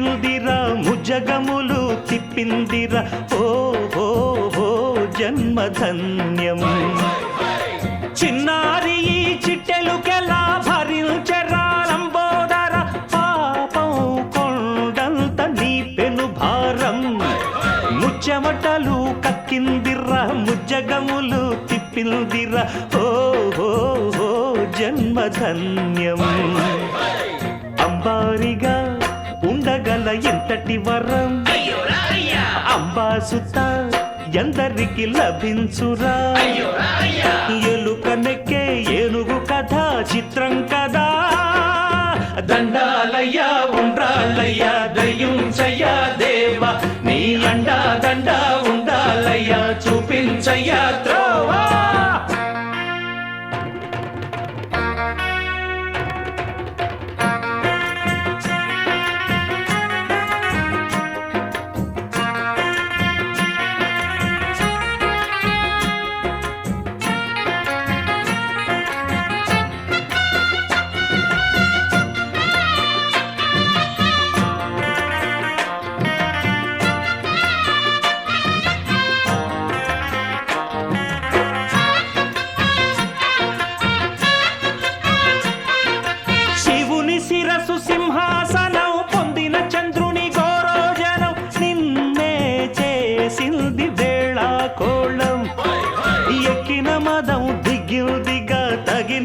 తిప్పిందిరా ముజగములు తిప్పిందిరా. ఓ ఓ ఓ జన్మధన్యం. చిన్నారి ఈ చిట్టెలుకెలా భరించరా లంబోదర పాపం కొండంత నీ పెను భారం. ముచ్చమటలు కక్కిందిరా ముజ్జగములు తిప్పిందిరా. ఓ ఓ ఓ జన్మధన్యం. అంబారిగా ఉండగల ఎంతటి వరం. అంబాసుత ఎందరికి లభించురా. అయ్యో రాయ్యా ఎలుక నెక్కే ఏనుగు కథ చిత్రం కదా. దండాలయ్య ఉండ్రాళ్ళయ్య దయ్యం చెయ్య దేవా. నీ అండా దండ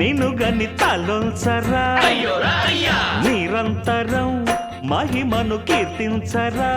నినుగని తలొల్సరా నిరంతరం మహిమను కీర్తించరా.